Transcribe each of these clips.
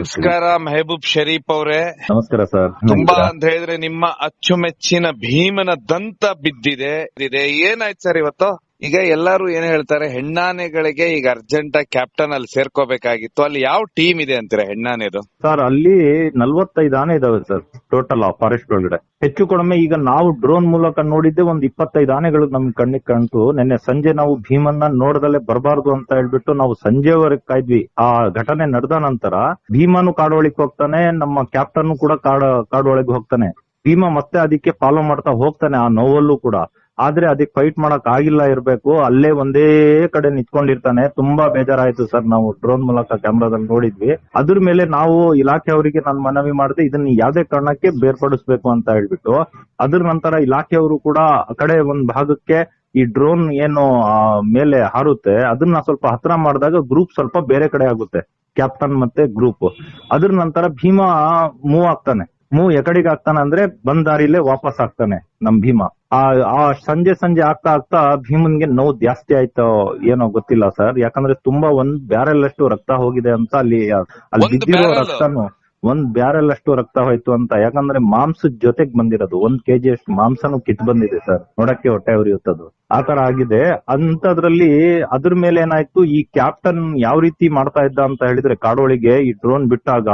ನಮಸ್ಕಾರ ಮೆಹಬೂಬ್ ಶರೀಫ್ ಅವರೇ. ನಮಸ್ಕಾರ ಸರ್. ತುಂಬಾ ಅಂತ ಹೇಳಿದ್ರೆ ನಿಮ್ಮ ಅಚ್ಚುಮೆಚ್ಚಿನ ಭೀಮನ ದಂತ ಬಿದ್ದಿದೆ. ಏನಾಯ್ತು ಸರ್ ಇವತ್ತು? ಈಗ ಎಲ್ಲಾರು ಏನ್ ಹೇಳ್ತಾರೆ, ಹೆಣ್ಣಾನೆಗಳಿಗೆ ಈಗ ಅರ್ಜೆಂಟ್ ಕ್ಯಾಪ್ಟನ್ ಅಲ್ಲಿ ಸೇರ್ಕೋಬೇಕಾಗಿತ್ತು. ಅಲ್ಲಿ ಯಾವ ಟೀಮ್ ಇದೆ ಅಂತೀರಾ ಹೆಣ್ಣಾನೆದು? ಸರ್, ಅಲ್ಲಿ ನಲ್ವತ್ತೈದು ಆನೆ ಇದಾವೆ ಸರ್ ಟೋಟಲ್ ಆ ಫಾರೆಸ್ಟ್ ಒಳಗಡೆ ಹೆಚ್ಚು ಕಡಿಮೆ ಈಗ ನಾವು ಡ್ರೋನ್ ಮೂಲಕ ನೋಡಿದ್ದೆ ಒಂದ್ ಇಪ್ಪತ್ತೈದು ಆನೆಗಳು ನಮ್ ಕಣ್ಣಿಗೆ ಕಾಣ್ತು. ನಿನ್ನೆ ಸಂಜೆ ನಾವು ಭೀಮನ್ನ ನೋಡ್ದಲ್ಲೇ ಬರಬಾರ್ದು ಅಂತ ಹೇಳ್ಬಿಟ್ಟು ನಾವು ಸಂಜೆವರೆಗೆ ಕಾಯ್ದ್ವಿ. ಆ ಘಟನೆ ನಡೆದ ನಂತರ ಭೀಮನು ಕಾಡೊಳಗೆ ಹೋಗ್ತಾನೆ, ನಮ್ಮ ಕ್ಯಾಪ್ಟನ್ ಕೂಡ ಕಾಡ, ಕಾಡೊಳಗೆ ಹೋಗ್ತಾನೆ. ಭೀಮ ಮತ್ತೆ ಅದಕ್ಕೆ ಫಾಲೋ ಮಾಡ್ತಾ ಹೋಗ್ತಾನೆ ಆ ನೋವಲ್ಲೂ ಕೂಡ. ಆದ್ರೆ ಅದಕ್ಕೆ ಫೈಟ್ ಮಾಡಕ್ ಆಗಿಲ್ಲ ಇರ್ಬೇಕು. ಅಲ್ಲೇ ಒಂದೇ ಕಡೆ ನಿಂತ್ಕೊಂಡಿರ್ತಾನೆ. ತುಂಬಾ ಬೇಜಾರಾಯ್ತು ಸರ್ ನಾವು ಡ್ರೋನ್ ಮೂಲಕ ಕ್ಯಾಮ್ರಾದಲ್ಲಿ ನೋಡಿದ್ವಿ. ಅದ್ರ ಮೇಲೆ ನಾವು ಇಲಾಖೆಯವರಿಗೆ ನಾನು ಮನವಿ ಮಾಡಿದೆ, ಇದನ್ನ ಯಾವ್ದೇ ಕಾರಣಕ್ಕೆ ಬೇರ್ಪಡಿಸ್ಬೇಕು ಅಂತ ಹೇಳ್ಬಿಟ್ಟು, ಅದ್ರ ನಂತರ ಇಲಾಖೆಯವರು ಕೂಡ ಆ ಕಡೆ ಒಂದ್ ಭಾಗಕ್ಕೆ ಈ ಡ್ರೋನ್ ಏನು ಮೇಲೆ ಹಾರುತ್ತೆ. ಅದನ್ನ ಸ್ವಲ್ಪ ಹತ್ರ ಮಾಡಿದಾಗ ಗ್ರೂಪ್ ಸ್ವಲ್ಪ ಬೇರೆ ಕಡೆ ಆಗುತ್ತೆ. ಕ್ಯಾಪ್ಟನ್ ಮತ್ತೆ ಗ್ರೂಪ್ ಅದ್ರ ನಂತರ ಭೀಮಾ ಮೂವ್ ಆಗ್ತಾನೆ. ಮೂವ್ ಎಕಡೆಗೆ ಆಗ್ತಾನೆ ಅಂದ್ರೆ ಬಂದ್ ದಾರಿಲೇ ವಾಪಸ್ ಆಗ್ತಾನೆ ನಮ್ ಭೀಮಾ. ಆ ಆ ಸಂಜೆ ಸಂಜೆ ಆಗ್ತಾ ಆಗ್ತಾ ಭೀಮನ್ಗೆ ನೋವು ಜಾಸ್ತಿ ಆಯ್ತೋ ಏನೋ ಗೊತ್ತಿಲ್ಲ ಸರ್ ಯಾಕಂದ್ರೆ ತುಂಬಾ ಒಂದ್ ಬ್ಯಾರೆಲ್ಲಷ್ಟು ರಕ್ತ ಹೋಗಿದೆ ಅಂತ ಅಲ್ಲಿ ಅಲ್ಲಿ ಬಿದ್ದಿರೋ? ರಕ್ತನು ಒಂದ್ ಬ್ಯಾರಲ್ ಅಷ್ಟು ರಕ್ತ ಹೋಯ್ತು ಅಂತ. ಯಾಕಂದ್ರೆ ಮಾಂಸದ ಜೊತೆಗ್ ಬಂದಿರೋದು. ಒಂದ್ ಕೆಜಿ ಅಷ್ಟು ಮಾಂಸನು ಕಿತ್ ಬಂದಿದೆ ಸರ್. ನೋಡಕ್ಕೆ ಹೊಟ್ಟೆ ಉರಿಯುತ್ತದು. ಆತರ ತರ ಆಗಿದೆ. ಅಂತದ್ರಲ್ಲಿ ಅದ್ರ ಮೇಲೆ ಏನಾಯ್ತು? ಈ ಕ್ಯಾಪ್ಟನ್ ಯಾವ ರೀತಿ ಮಾಡ್ತಾ ಇದ್ದ ಅಂತ ಹೇಳಿದ್ರೆ ಕಾಡೋಳಿಗೆ ಈ ಡ್ರೋನ್ ಬಿಟ್ಟಾಗ,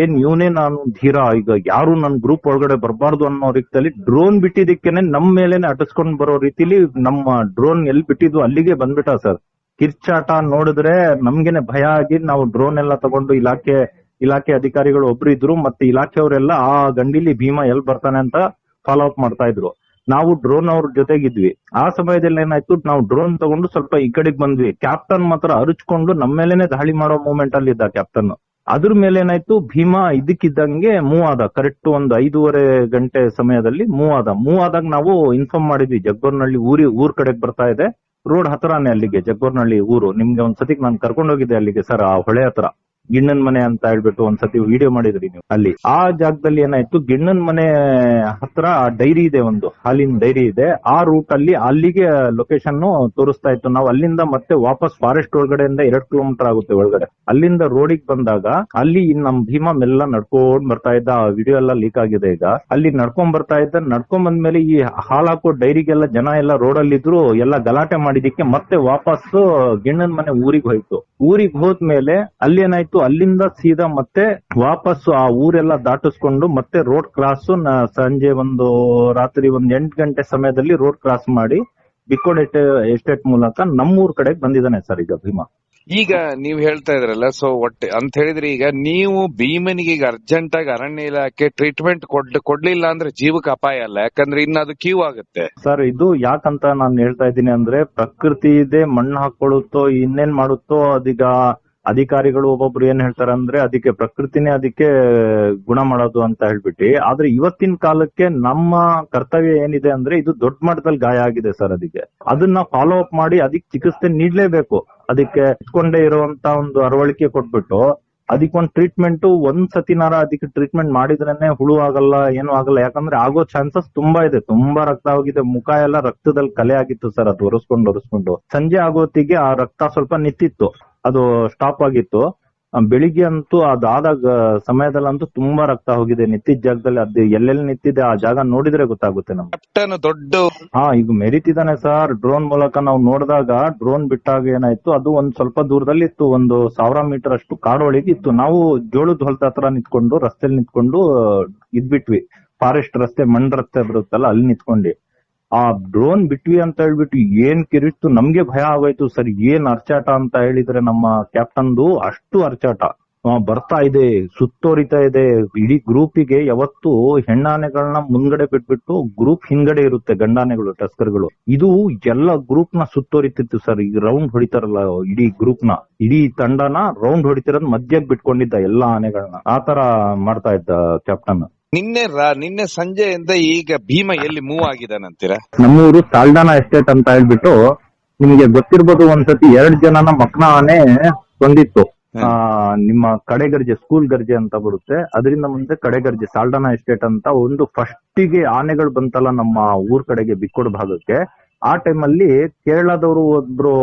ಏನ್ ಇವನೇ ನಾನು ಧೀರ, ಈಗ ಯಾರು ನನ್ ಗ್ರೂಪ್ ಒಳಗಡೆ ಬರಬಾರ್ದು ಅನ್ನೋ ರೀತಿಯಲ್ಲಿ ಡ್ರೋನ್ ಬಿಟ್ಟಿದ್ದಕ್ಕೇನೆ ನಮ್ ಮೇಲೇನೆ ಅಟಸ್ಕೊಂಡ್ ಬರೋ ರೀತಿಲಿ ನಮ್ಮ ಡ್ರೋನ್ ಎಲ್ಲಿ ಬಿಟ್ಟಿದ್ವು ಅಲ್ಲಿಗೆ ಬಂದ್ಬಿಟ್ಟ ಸರ್. ಕಿರ್ಚಾಟ ನೋಡಿದ್ರೆ ನಮ್ಗೆನೆ ಭಯ ಆಗಿ ನಾವು ಡ್ರೋನ್ ಎಲ್ಲ ತಗೊಂಡು ಇಲಾಖೆ ಇಲಾಖೆ ಅಧಿಕಾರಿಗಳು ಒಬ್ರು ಇದ್ರು, ಮತ್ತೆ ಇಲಾಖೆಯವರೆಲ್ಲ ಆ ಗಂಡಿಲಿ ಭೀಮಾ ಎಲ್ ಬರ್ತಾನೆ ಅಂತ ಫಾಲೋ ಅಪ್ ಮಾಡ್ತಾ ಇದ್ರು. ನಾವು ಡ್ರೋನ್ ಅವ್ರ ಜೊತೆಗಿದ್ವಿ. ಆ ಸಮಯದಲ್ಲಿ ಏನಾಯ್ತು, ನಾವು ಡ್ರೋನ್ ತಗೊಂಡು ಸ್ವಲ್ಪ ಈ ಕಡೆಗೆ ಬಂದ್ವಿ. ಕ್ಯಾಪ್ಟನ್ ಮಾತ್ರ ಅರಚ್ಕೊಂಡು ನಮ್ಮ ಮೇಲೆನೆ ದಾಳಿ ಮಾಡೋ ಮೂಮೆಂಟ್ ಅಲ್ಲಿ ಇದ್ದ ಕ್ಯಾಪ್ಟನ್ ಅದ್ರ ಮೇಲೆ ಏನಾಯ್ತು, ಭೀಮಾ ಇದಕ್ಕಿದ್ದಂಗೆ ಮೂವ್ ಆದ. ಕರೆಕ್ಟ್ ಒಂದು ಐದೂವರೆ ಗಂಟೆ ಸಮಯದಲ್ಲಿ ಮೂವ್ ಆದ. ಮೂವ್ ಆದಾಗ ನಾವು ಇನ್ಫಾರ್ಮ್ ಮಾಡಿದ್ವಿ ಜಗ್ಗೋರ್ನಹಳ್ಳಿ ಊರಿ, ಊರ್ ಕಡೆಗೆ ಬರ್ತಾ ಇದೆ. ರೋಡ್ ಹತ್ರನೇ ಅಲ್ಲಿಗೆ ಜಗ್ಗೋರ್ನಹಳ್ಳಿ ಊರು. ನಿಮ್ಗೆ ಒಂದ್ ಸತಿಗ್ ನಾನು ಕರ್ಕೊಂಡು ಹೋಗಿದ್ದೆ ಅಲ್ಲಿಗೆ ಸರ್ ಆ ಹೊಳೆ ಹತ್ರ. ಗಿಣ್ಣನ್ ಮನೆ ಅಂತ ಹೇಳ್ಬಿಟ್ಟು ಒಂದ್ಸತಿ ವಿಡಿಯೋ ಮಾಡಿದ್ರಿ ನೀವು ಅಲ್ಲಿ. ಆ ಜಾಗದಲ್ಲಿ ಏನಾಯ್ತು? ಗಿಣ್ಣನ್ ಮನೆ ಹತ್ರ ಡೈರಿ ಇದೆ ಒಂದು, ಹಾಲಿನ ಡೈರಿ ಇದೆ. ಆ ರೂಟ್ ಅಲ್ಲಿ ಅಲ್ಲಿಗೆ ಲೊಕೇಶನ್ ತೋರಿಸ್ತಾ ಇತ್ತು. ನಾವು ಅಲ್ಲಿಂದ ಮತ್ತೆ ವಾಪಸ್ ಫಾರೆಸ್ಟ್ ಒಳಗಡೆಯಿಂದ ಎರಡ್ ಕಿಲೋಮೀಟರ್ ಆಗುತ್ತೆ ಒಳಗಡೆ. ಅಲ್ಲಿಂದ ರೋಡಿಗೆ ಬಂದಾಗ ಅಲ್ಲಿ ನಮ್ ಭೀಮಾ ಮೆಲ್ಲ ನಡ್ಕೊಂಡ್ ಬರ್ತಾ ಇದ್ದ, ಆ ವಿಡಿಯೋ ಎಲ್ಲ ಲೀಕ್ ಆಗಿದೆ ಈಗ. ಅಲ್ಲಿ ನಡ್ಕೊಂಡ್ ಬರ್ತಾ ಇದ್ದ, ನಡ್ಕೊಂಡ್ ಬಂದ್ಮೇಲೆ ಈ ಹಾಲ್ ಹಾಕೋ ಡೈರಿಗೆಲ್ಲ ಜನ ಎಲ್ಲ ರೋಡ್ ಅಲ್ಲಿ ಇದ್ರು, ಎಲ್ಲ ಗಲಾಟೆ ಮಾಡಿದಕ್ಕೆ ಮತ್ತೆ ವಾಪಸ್ ಗಿಣ್ಣನ್ ಮನೆ ಊರಿಗೆ ಹೋಯ್ತು. ಊರಿಗೆ ಹೋದ್ಮೇಲೆ ಅಲ್ಲಿ ಏನಾಯ್ತು? ಅಲ್ಲಿಂದ ಸೀದಾ ಮತ್ತೆ ವಾಪಸ್ ಆ ಊರೆಲ್ಲ ದಾಟಿಸ್ಕೊಂಡು ಮತ್ತೆ ರೋಡ್ ಕ್ರಾಸ್ ಸಂಜೆ ಒಂದು ರಾತ್ರಿ ಒಂದ್ ಎಂಟು ಗಂಟೆ ಸಮಯದಲ್ಲಿ ರೋಡ್ ಕ್ರಾಸ್ ಮಾಡಿ ಬಿಕೋಡ್ ಎಸ್ಟೇಟ್ ಮೂಲಕ ನಮ್ಮೂರ್ ಕಡೆಗೆ ಬಂದಿದ್ದಾನೆ ಸರ್ ಈಗ ಭೀಮಾ. ಈಗ ನೀವ್ ಹೇಳ್ತಾ ಇದ್ರಲ್ಲ ಸೊ ಒಟ್ಟೆ ಅಂತ ಹೇಳಿದ್ರೆ ಈಗ ನೀವು ಭೀಮನಿಗೆ ಈಗ ಅರ್ಜೆಂಟ್ ಆಗಿ ಅರಣ್ಯ ಇಲಾಖೆ ಟ್ರೀಟ್ಮೆಂಟ್ ಕೊಡ್ ಕೊಡ್ಲಿಲ್ಲ ಅಂದ್ರೆ ಜೀವಕ್ಕೆ ಅಪಾಯ ಅಲ್ಲ ಯಾಕಂದ್ರೆ ಇನ್ನ ಅದು ಕ್ಯೂ ಆಗುತ್ತೆ. ಸರ್ ಇದು ಯಾಕಂತ ನಾನು ಹೇಳ್ತಾ ಇದ್ದೀನಿ ಅಂದ್ರೆ ಪ್ರಕೃತಿ ಇದೆ ಮಣ್ಣು ಹಾಕೊಳ್ಳುತ್ತೋ ಇನ್ನೇನ್ ಮಾಡುತ್ತೋ ಅದೀಗ ಅಧಿಕಾರಿಗಳು ಒಬ್ಬೊಬ್ರು ಏನ್ ಹೇಳ್ತಾರೆ ಅಂದ್ರೆ ಅದಕ್ಕೆ ಪ್ರಕೃತಿನೇ ಅದಕ್ಕೆ ಗುಣ ಮಾಡೋದು ಅಂತ ಹೇಳ್ಬಿಟ್ಟು, ಆದ್ರೆ ಇವತ್ತಿನ ಕಾಲಕ್ಕೆ ನಮ್ಮ ಕರ್ತವ್ಯ ಏನಿದೆ ಅಂದ್ರೆ ಇದು ದೊಡ್ಡ ಮಟ್ಟದಲ್ಲಿ ಗಾಯ ಆಗಿದೆ ಸರ್ ಅದಕ್ಕೆ. ಅದನ್ನ ಫಾಲೋ ಅಪ್ ಮಾಡಿ ಅದಕ್ಕೆ ಚಿಕಿತ್ಸೆ ನೀಡ್ಲೇಬೇಕು. ಅದಕ್ಕೆ ಇಟ್ಕೊಂಡೇ ಇರುವಂತ ಒಂದು ಅರವಳಿಕೆ ಕೊಟ್ಬಿಟ್ಟು, ಅದಕ್ಕೊಂದು ಟ್ರೀಟ್ಮೆಂಟ್ ಒಂದ್ ಸತಿನಾರ ಅದಕ್ಕೆ ಟ್ರೀಟ್ಮೆಂಟ್ ಮಾಡಿದ್ರೇನೆ ಹುಳು ಆಗಲ್ಲ, ಏನು ಆಗಲ್ಲ. ಯಾಕಂದ್ರೆ ಆಗೋ ಚಾನ್ಸಸ್ ತುಂಬಾ ಇದೆ. ತುಂಬಾ ರಕ್ತ ಹೋಗಿದೆ. ಮುಖ ಎಲ್ಲ ರಕ್ತದಲ್ಲಿ ಕಲೆ ಆಗಿತ್ತು ಸರ್. ಅದು ಒರೆಸ್ಕೊಂಡು ಒರೆಸ್ಕೊಂಡು. ಸಂಜೆ ಆಗೋತ್ತಿಗೆ ಆ ರಕ್ತ ಸ್ವಲ್ಪ ನಿಂತಿತ್ತು. ಅದು ಸ್ಟಾಪ್ ಆಗಿತ್ತು. ಬೆಳಿಗ್ಗೆ ಅಂತೂ ಅದಾದಾಗ ಸಮಯದಲ್ಲಂತೂ ತುಂಬಾ ರಕ್ತ ಹೋಗಿದೆ. ನಿಂತಿದ್ದ ಜಾಗದಲ್ಲಿ ಅದು ಎಲ್ಲೆಲ್ಲಿ ನಿಂತಿದೆ ಆ ಜಾಗ ನೋಡಿದ್ರೆ ಗೊತ್ತಾಗುತ್ತೆ ನಮ್ಗೆ. ಕ್ಯಾಪ್ಟನ್ ದೊಡ್ಡ ಹಾ ಈಗ ಮೆರಿತಿದ್ದಾನೆ ಸರ್. ಡ್ರೋನ್ ಮೂಲಕ ನಾವು ನೋಡಿದಾಗ ಡ್ರೋನ್ ಬಿಟ್ಟಾಗ ಏನಾಯ್ತು ಅದು ಒಂದ್ ಸ್ವಲ್ಪ ದೂರದಲ್ಲಿ ಇತ್ತು. ಒಂದು ಸಾವಿರ ಮೀಟರ್ ಅಷ್ಟು ಕಾಡೊಳಗೆ ಇತ್ತು. ನಾವು ಜೋಳದ ಹೊಲದ ಹತ್ರ ನಿಂತ್ಕೊಂಡು ರಸ್ತೆಲಿ ನಿಂತ್ಕೊಂಡು ಇದ್ಬಿಟ್ವಿ. ಫಾರೆಸ್ಟ್ ರಸ್ತೆ ಮಣ್ ರಸ್ತೆ ಬರುತ್ತಲ್ಲ ಅಲ್ಲಿ ನಿಂತ್ಕೊಂಡಿ ಆ ಡ್ರೋನ್ ಬಿಟ್ವಿ ಅಂತ ಹೇಳ್ಬಿಟ್ಟು ಏನ್ ಕಿರಿಟ್ಟು ನಮ್ಗೆ ಭಯ ಆಗೋಯ್ತು. ಸರ್, ಏನ್ ಅರ್ಚಾಟ ಅಂತ ಹೇಳಿದ್ರೆ ನಮ್ಮ ಕ್ಯಾಪ್ಟನ್ದು? ಅಷ್ಟು ಅರ್ಚಾಟ. ಬರ್ತಾ ಇದೆ, ಸುತ್ತೋರಿತಾ ಇದೆ. ಇಡೀ ಗ್ರೂಪಿಗೆ ಯಾವತ್ತು ಹೆಣ್ಣಾನೆಗಳನ್ನ ಮುಂದ್ಗಡೆ ಬಿಟ್ಬಿಟ್ಟು ಗ್ರೂಪ್ ಹಿಂದ್ಗಡೆ ಇರುತ್ತೆ, ಗಂಡಾನೆಗಳು, ಟಸ್ಕರ್ಗಳು. ಇದು ಎಲ್ಲ ಗ್ರೂಪ್ನ ಸುತ್ತೋರಿತಿತ್ತು ಸರ್. ಈಗ ರೌಂಡ್ ಹೊಡಿತಾರಲ್ಲ, ಇಡೀ ಗ್ರೂಪ್ನ ಇಡೀ ತಂಡನ ರೌಂಡ್ ಹೊಡಿತಿರೋದ್ ಮಧ್ಯಕ್ಕೆ ಬಿಟ್ಕೊಂಡಿದ್ದ ಎಲ್ಲಾ ಆನೆಗಳನ್ನ ಆತರ ಮಾಡ್ತಾ ಇದ್ದ ಕ್ಯಾಪ್ಟನ್. ನಿನ್ನೆ ನಿನ್ನೆ ಸಂಜೆಯಿಂದ ಈಗ ಭೀಮ ಎಲ್ಲಿ ಮೂವ್ ಆಗಿದಾನಂತೀರಾ ನಮ್ಮೂರು ಸಾಲ್ಡಾನ ಎಸ್ಟೇಟ್ ಅಂತ ಹೇಳ್ಬಿಟ್ಟು ನಿಮ್ಗೆ ಗೊತ್ತಿರ್ಬೋದು ಒಂದ್ಸತಿ ಎರಡ್ ಜನನ ಮಕ್ನ ಆನೆ ಬಂದಿತ್ತು. ಆ, ನಿಮ್ಮ ಕಡೆಗರ್ಜೆ ಸ್ಕೂಲ್ ಗರ್ಜೆ ಅಂತ ಬರುತ್ತೆ. ಅದರಿಂದ ಮುಂದೆ ಕಡೆಗರ್ಜೆ ಸಾಲ್ಡಾನ ಎಸ್ಟೇಟ್ ಅಂತ ಒಂದು ಫಸ್ಟಿಗೆ ಆನೆಗಳು ಬಂತಲ್ಲ ನಮ್ಮ ಊರ್ ಕಡೆಗೆ ಬಿಕ್ಕೋಡ್ ಭಾಗಕ್ಕೆ. ಆ ಟೈಮಲ್ಲಿ ಕೇರಳದವರು ಒಬ್ರು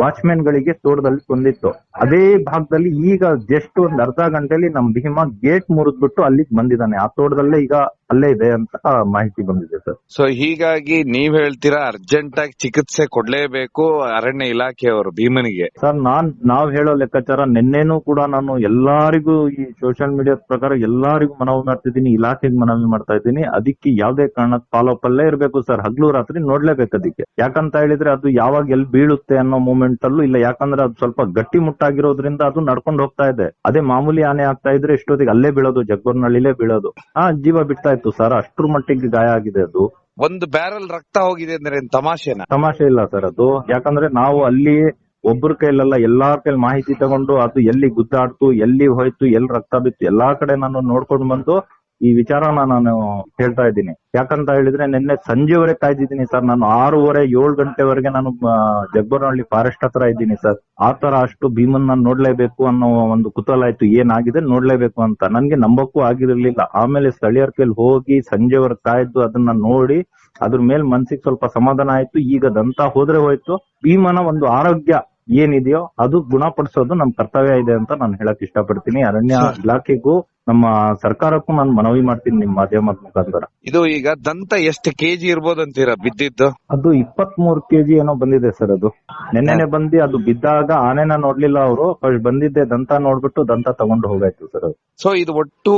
ವಾಚ್ಮ್ಯಾನ್ ಗಳಿಗೆ ತೋಟದಲ್ಲಿ ಬಂದಿತ್ತು ಅದೇ ಭಾಗದಲ್ಲಿ ಈಗ ಜಸ್ಟ್ ಒಂದ್ ಅರ್ಧ ಗಂಟೆಲಿ ನಮ್ ಭೀಮಾ ಗೇಟ್ ಮುರಿದ್ಬಿಟ್ಟು ಅಲ್ಲಿಗೆ ಬಂದಿದ್ದಾನೆ. ಆ ತೋಟದಲ್ಲೇ ಈಗ ಅಲ್ಲೇ ಇದೆ ಅಂತ ಮಾಹಿತಿ ಬಂದಿದೆ ಸರ್. ಸೊ ಹೀಗಾಗಿ ನೀವ್ ಹೇಳ್ತೀರಾ ಅರ್ಜೆಂಟ್ ಆಗಿ ಚಿಕಿತ್ಸೆ ಕೊಡ್ಲೇಬೇಕು ಅರಣ್ಯ ಇಲಾಖೆಯವರು ಭೀಮನಿಗೆ? ಸರ್ ನಾನ್ ನಾವ್ ಹೇಳೋ ಲೆಕ್ಕಾಚಾರ ನಿನ್ನೆನೂ ಕೂಡ ನಾನು ಎಲ್ಲಾರಿಗೂ ಈ ಸೋಷಿಯಲ್ ಮೀಡಿಯಾ ಪ್ರಕಾರ ಎಲ್ಲಾರಿಗೂ ಮನವಿ ಮಾಡ್ತಿದ್ದೀನಿ ಇಲಾಖೆಗೆ ಮನವಿ ಮಾಡ್ತಾ ಇದ್ದೀನಿ. ಅದಕ್ಕೆ ಯಾವ್ದೇ ಕಾರಣ ಫಾಲೋ ಅಪ್ ಅಲ್ಲೇ ಇರಬೇಕು ಸರ್. ಹಗ್ಲು ರಾತ್ರಿ ನೋಡ್ಲೇಬೇಕು ಅದಕ್ಕೆ. ಯಾಕಂತ ಹೇಳಿದ್ರೆ ಅದು ಯಾವಾಗ ಎಲ್ಲಿ ಬೀಳುತ್ತೆ ಅನ್ನೋ ಮೂಮೆಂಟ್ ಅಲ್ಲೂ ಇಲ್ಲ. ಯಾಕಂದ್ರೆ ಅದು ಸ್ವಲ್ಪ ಗಟ್ಟಿ ಮುಟ್ಟಾಗಿರೋದ್ರಿಂದ ಅದು ನಡ್ಕೊಂಡು ಹೋಗ್ತಾ ಇದೆ. ಅದೇ ಮಾಮೂಲಿ ಆನೆ ಆಗ್ತಾ ಇದ್ರೆ ಇಷ್ಟೊತ್ತಿಗೆ ಅಲ್ಲೇ ಬೀಳೋದು ಜಗ್ಗೋರ್ನಳ್ಳಿಲೇ ಬೀಳೋದು. ಆ ಜೀವ ಬಿಡ್ತಾ ಇತ್ತು ಸರ್ ಅಷ್ಟ್ರ ಮಟ್ಟಿಗೆ ಗಾಯ ಆಗಿದೆ ಅದು. ಒಂದು ಬ್ಯಾರಲ್ ರಕ್ತ ಹೋಗಿದೆ ಅಂದ್ರೆ ಏನ್ ತಮಾಷೆನ? ತಮಾಷೆ ಇಲ್ಲ ಸರ್ ಅದು. ಯಾಕಂದ್ರೆ ನಾವು ಅಲ್ಲಿ ಒಬ್ಬರ ಕೈಲೆಲ್ಲ ಎಲ್ಲಾರ ಕೈಲಿ ಮಾಹಿತಿ ತಗೊಂಡು ಅದು ಎಲ್ಲಿ ಗುದ್ದಾಡ್ತು ಎಲ್ಲಿ ಹೋಯ್ತು ಎಲ್ಲಿ ರಕ್ತ ಬಿತ್ತು ಎಲ್ಲಾ ಕಡೆ ನಾನು ನೋಡ್ಕೊಂಡು ಬಂದು ಈ ವಿಚಾರನ ನಾನು ಹೇಳ್ತಾ ಇದ್ದೀನಿ. ಯಾಕಂತ ಹೇಳಿದ್ರೆ ನಿನ್ನೆ ಸಂಜೆವರೆಗೆ ಕಾಯ್ದಿದ್ದೀನಿ ಸರ್. ನಾನು ಆರೂವರೆ ಏಳು ಗಂಟೆವರೆಗೆ ನಾನು ಆ, ಜಗ್ಗೋರಹಳ್ಳಿ ಫಾರೆಸ್ಟ್ ಹತ್ರ ಇದ್ದೀನಿ ಸರ್. ಆ ತರ ಅಷ್ಟು ಭೀಮನ್ ನಾನು ನೋಡ್ಲೇಬೇಕು ಅನ್ನೋ ಒಂದು ಕುತೂಹಲ ಆಯ್ತು. ಏನಾಗಿದೆ? ನೋಡ್ಲೇಬೇಕು ಅಂತ. ನನ್ಗೆ ನಂಬಕ್ಕೂ ಆಗಿರಲಿಲ್ಲ. ಆಮೇಲೆ ಸ್ಥಳೀಯರ ಕೈಲಿ ಹೋಗಿ ಸಂಜೆವರೆಗೆ ಕಾಯ್ದು ಅದನ್ನ ನೋಡಿ ಅದ್ರ ಮೇಲೆ ಮನ್ಸಿಗೆ ಸ್ವಲ್ಪ ಸಮಾಧಾನ ಆಯ್ತು. ಈಗ ದಂತ ಹೋದ್ರೆ ಹೋಯ್ತು. ಭೀಮನ ಒಂದು ಆರೋಗ್ಯ ಏನಿದೆಯೋ ಅದು ಗುಣಪಡಿಸೋದು ನಮ್ ಕರ್ತವ್ಯ ಇದೆ ಅಂತ ನಾನು ಹೇಳಕ್ ಇಷ್ಟಪಡ್ತೀನಿ. ಅರಣ್ಯ ಇಲಾಖೆಗೂ ನಮ್ಮ ಸರ್ಕಾರಕ್ಕೂ ನಾನು ಮನವಿ ಮಾಡ್ತೀನಿ ನಿಮ್ ಮಾಧ್ಯಮದ ಮುಖಾಂತರ. ಇದು ಈಗ ದಂತ ಎಷ್ಟು ಕೆಜಿ ಇರ್ಬೋದು ಅಂತೀರಾ ಬಿದ್ದಿದ್ದು? ಅದು ಇಪ್ಪತ್ ಮೂರು ಕೆಜಿ ಏನೋ ಬಂದಿದೆ ಸರ್ ಅದು. ನಿನ್ನೆನೆ ಬಂದಿ ಅದು ಬಿದ್ದಾಗ ಆನೆನ ನೋಡ್ಲಿಲ್ಲ ಅವರು ಬಂದಿದ್ದೆ ದಂತ ನೋಡ್ಬಿಟ್ಟು ದಂತ ತಗೊಂಡು ಹೋಗಾಯ್ತು ಸರ್ ಅದು. ಸೊ ಇದು ಒಟ್ಟು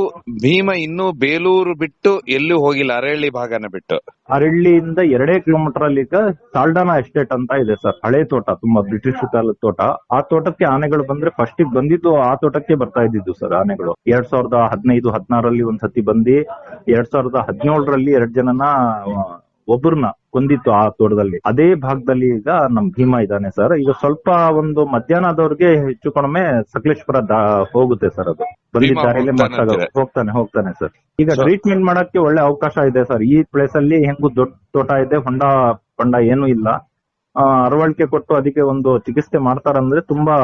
ಭೀಮ ಇನ್ನು ಬೇಲೂರು ಬಿಟ್ಟು ಎಲ್ಲೂ ಹೋಗಿಲ್ಲ ಅರಳ್ಳಿ ಭಾಗನ ಬಿಟ್ಟು? ಅರಳ್ಳಿಯಿಂದ ಎರಡೇ ಕಿಲೋಮೀಟರ್ ಅಲ್ಲಿ ಈಗ ಸಾಲ್ಡಾನಾ ಎಸ್ಟೇಟ್ ಅಂತ ಇದೆ ಸರ್ ಹಳೆ ತೋಟ ತುಂಬಾ ಬ್ರಿಟಿಷ್ ಕಾಲದ ತೋಟ. ಆ ತೋಟಕ್ಕೆ ಆನೆಗಳು ಬಂದ್ರೆ ಫಸ್ಟ್ ಬಂದಿದ್ದು ಆ ತೋಟಕ್ಕೆ ಬರ್ತಾ ಇದ್ದಿದ್ದು ಸರ್ ಆನೆಗಳು. ಎರಡ್ ಸಾವಿರದ ಹದಿನೈದು ಹದಿನಾರಲ್ಲಿ ಒಂದ್ಸತಿ ಬಂದು ಬಂದಿ ಎರಡ್ ಸಾವಿರದ ಹದಿನೇಳರಲ್ಲಿ ಎರಡ್ ಜನನ ಒಬ್ಬರನ್ನ ಒಬ್ರನ್ನ ಕೊಂದಿತ್ತು ಆ ತೋಟದಲ್ಲಿ. ಅದೇ ಭಾಗದಲ್ಲಿ ಈಗ ನಮ್ ಭೀಮಾ ಇದ್ದಾನೆ ಸರ್. ಈಗ ಸ್ವಲ್ಪ ಒಂದು ಮಧ್ಯಾಹ್ನದವ್ರಿಗೆ ಹೆಚ್ಚು ಕಡಿಮೆ ಸಕಲೇಶ್ಪುರ ಹೋಗುತ್ತೆ ಸರ್ ಅದು. ಬಂದಿದ್ದಾರೆ ಹೋಗ್ತಾನೆ ಹೋಗ್ತಾನೆ ಸರ್. ಈಗ ಟ್ರೀಟ್ಮೆಂಟ್ ಮಾಡಕ್ಕೆ ಒಳ್ಳೆ ಅವಕಾಶ ಇದೆ ಸರ್. ಈ ಪ್ಲೇಸ್ ಅಲ್ಲಿ ಹೆಂಗು ದೊಡ್ಡ ತೋಟ ಇದೆ ಹೊಂಡ ಪಂಡ ಏನು ಇಲ್ಲ. ಅರವಳಿಕೆ ಕೊಟ್ಟು ಅದಕ್ಕೆ ಒಂದು ಚಿಕಿತ್ಸೆ ಮಾಡ್ತಾರಂದ್ರೆ ತುಂಬಾ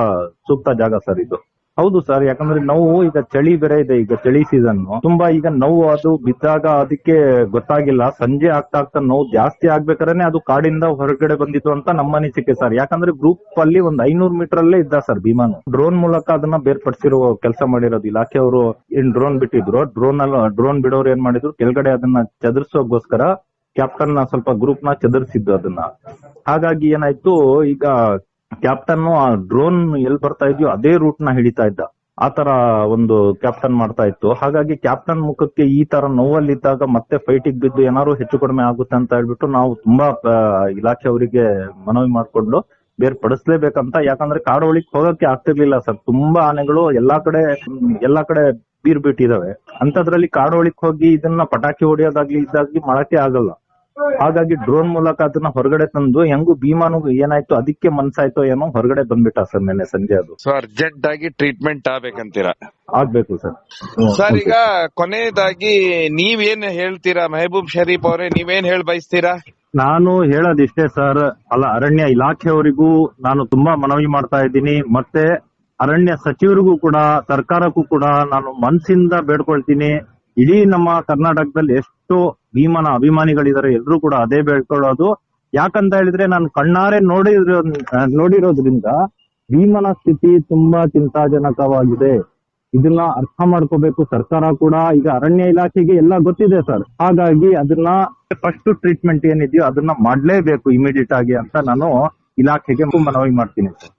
ಸೂಕ್ತ ಜಾಗ ಸರ್ ಇದು. ಹೌದು ಸರ್ ಯಾಕಂದ್ರೆ ನೋವು ಈಗ ಚಳಿ ಬೇರೆ ಇದೆ, ಈಗ ಚಳಿ ಸೀಸನ್ ತುಂಬಾ ಈಗ ನೋವು ಅದು ಬಿದ್ದಾಗ ಅದಕ್ಕೆ ಗೊತ್ತಾಗಿಲ್ಲ. ಸಂಜೆ ಆಗ್ತಾ ಆಗ್ತಾ ನೋವು ಜಾಸ್ತಿ ಆಗ್ಬೇಕಾದ್ರೆ ಅದು ಕಾಡಿಂದ ಹೊರಗಡೆ ಬಂದಿತ್ತು ಅಂತ ನಮ್ಮ ಅನಿಸಿಕೆ ಸರ್ ಯಾಕಂದ್ರೆ ಗ್ರೂಪ್ ಅಲ್ಲಿ ಒಂದ್ ಐನೂರು ಮೀಟರ್ ಅಲ್ಲೇ ಇದ್ದ ಸರ್ ಭೀಮಾನು. ಡ್ರೋನ್ ಮೂಲಕ ಅದನ್ನ ಬೇರ್ಪಡಿಸಿರೋ ಕೆಲಸ ಮಾಡಿರೋದು ಇಲಾಖೆಯವರು ಏನ್ ಡ್ರೋನ್ ಬಿಟ್ಟಿದ್ರು. ಡ್ರೋನ್ ಅಲ್ಲ ಡ್ರೋನ್ ಬಿಡೋರು ಏನ್ ಮಾಡಿದ್ರು? ಕೆಳಗಡೆ ಅದನ್ನ ಚದುರಿಸೋಗೋಸ್ಕರ ಕ್ಯಾಪ್ಟನ್ನ ಸ್ವಲ್ಪ ಗ್ರೂಪ್ನ ಚದುರಿಸಿದ್ದು ಅದನ್ನ. ಹಾಗಾಗಿ ಏನಾಯ್ತು, ಈಗ ಕ್ಯಾಪ್ಟನ್ ಆ ಡ್ರೋನ್ ಎಲ್ಲಿ ಬರ್ತಾ ಇದೆಯೋ ಅದೇ ರೂಟ್ನ ಹಿಡಿತಾ ಇದ್ದ. ಆ ತರ ಒಂದು ಕ್ಯಾಪ್ಟನ್ ಮಾಡ್ತಾ ಇತ್ತು. ಹಾಗಾಗಿ ಕ್ಯಾಪ್ಟನ್ ಮುಖಕ್ಕೆ ಈ ತರ ನೋವಲ್ಲಿದ್ದಾಗ ಮತ್ತೆ ಫೈಟಿಗೆ ಬಿದ್ದು ಏನಾದ್ರು ಹೆಚ್ಚು ಕಡಿಮೆ ಆಗುತ್ತೆ ಅಂತ ಹೇಳ್ಬಿಟ್ಟು ನಾವು ತುಂಬಾ ಇಲಾಖೆ ಅವರಿಗೆ ಮನವಿ ಮಾಡ್ಕೊಂಡು ಬೇರ್ಪಡಿಸ್ಲೇಬೇಕಂತ. ಯಾಕಂದ್ರೆ ಕಾಡೋಳಿಗೆ ಹೋಗಕ್ಕೆ ಆಗ್ತಿರ್ಲಿಲ್ಲ ಸರ್. ತುಂಬಾ ಆನೆಗಳು ಎಲ್ಲಾ ಕಡೆ ಎಲ್ಲಾ ಕಡೆ ಬೀರ್ ಬಿಟ್ಟಿದಾವೆ ಅಂತದ್ರಲ್ಲಿ ಕಾಡೋಳಿಗೆ ಹೋಗಿ ಇದನ್ನ ಪಟಾಕಿ ಹೊಡೆಯೋದಾಗ್ಲಿ ಇದಾಗ್ಲಿ ಮಾಡಕ್ಕೆ ಆಗಲ್ಲ. ಹಾಗಾಗಿ ಡ್ರೋನ್ ಮೂಲಕ ಅದನ್ನ ಹೊರಗಡೆ ತಂದು ಹೆಂಗು ಭೀಮಾನು ಏನಾಯ್ತು ಅದಕ್ಕೆ ಮನ್ಸಾಯ್ತೋ ಏನೋ ಹೊರಗಡೆ ಬಂದ್ಬಿಟ್ಟ ಸರ್ ನಿನ್ನೆ ಸಂಜೆ ಅದು. ಸೊ ಅರ್ಜೆಂಟ್ ಆಗಿ ಟ್ರೀಟ್ಮೆಂಟ್ ಆಗ್ಬೇಕಂತೀರಾ? ಆಗ್ಬೇಕು ಸರ್. ಸರ್ ಈಗ ಕೊನೆಯದಾಗಿ ನೀವೇನ್ ಹೇಳ್ತೀರಾ? ಮೆಹಬೂಬ್ ಶರೀಫ್ ಅವರೇ ನೀವೇನ್ ಹೇಳ ಬಯಸ್ತೀರಾ? ನಾನು ಹೇಳೋದಿಷ್ಟೇ ಸರ್ ಅಲ್ಲ ಅರಣ್ಯ ಇಲಾಖೆಯವರಿಗೂ ನಾನು ತುಂಬಾ ಮನವಿ ಮಾಡ್ತಾ ಇದ್ದೀನಿ. ಮತ್ತೆ ಅರಣ್ಯ ಸಚಿವರಿಗೂ ಕೂಡ ಸರ್ಕಾರಕ್ಕೂ ಕೂಡ ನಾನು ಮನಸ್ಸಿಂದ ಬೇಡ್ಕೊಳ್ತೀನಿ. ಇಡೀ ನಮ್ಮ ಕರ್ನಾಟಕದಲ್ಲಿ ಎಷ್ಟು ಭೀಮನ ಅಭಿಮಾನಿಗಳಿದ್ದಾರೆ, ಎಲ್ರೂ ಕೂಡ ಅದೇ ಬೇಡ್ಕೊಳ್ಳೋದು. ಯಾಕಂತ ಹೇಳಿದ್ರೆ ನಾನು ಕಣ್ಣಾರೆ ನೋಡಿರೋ ನೋಡಿರೋದ್ರಿಂದ ಭೀಮನ ಸ್ಥಿತಿ ತುಂಬಾ ಚಿಂತಾಜನಕವಾಗಿದೆ. ಇದನ್ನ ಅರ್ಥ ಮಾಡ್ಕೋಬೇಕು. ಸರ್ಕಾರ ಕೂಡ ಈಗ ಅರಣ್ಯ ಇಲಾಖೆಗೆ ಎಲ್ಲ ಗೊತ್ತಿದೆ ಸರ್. ಹಾಗಾಗಿ ಅದನ್ನ ಫಸ್ಟ್ ಟ್ರೀಟ್ಮೆಂಟ್ ಏನಿದೆಯೋ ಅದನ್ನ ಮಾಡ್ಲೇಬೇಕು ಇಮಿಡಿಯೇಟ್ ಆಗಿ ಅಂತ ನಾನು ಇಲಾಖೆಗೆ ಮನವಿ ಮಾಡ್ತೀನಿ ಸರ್.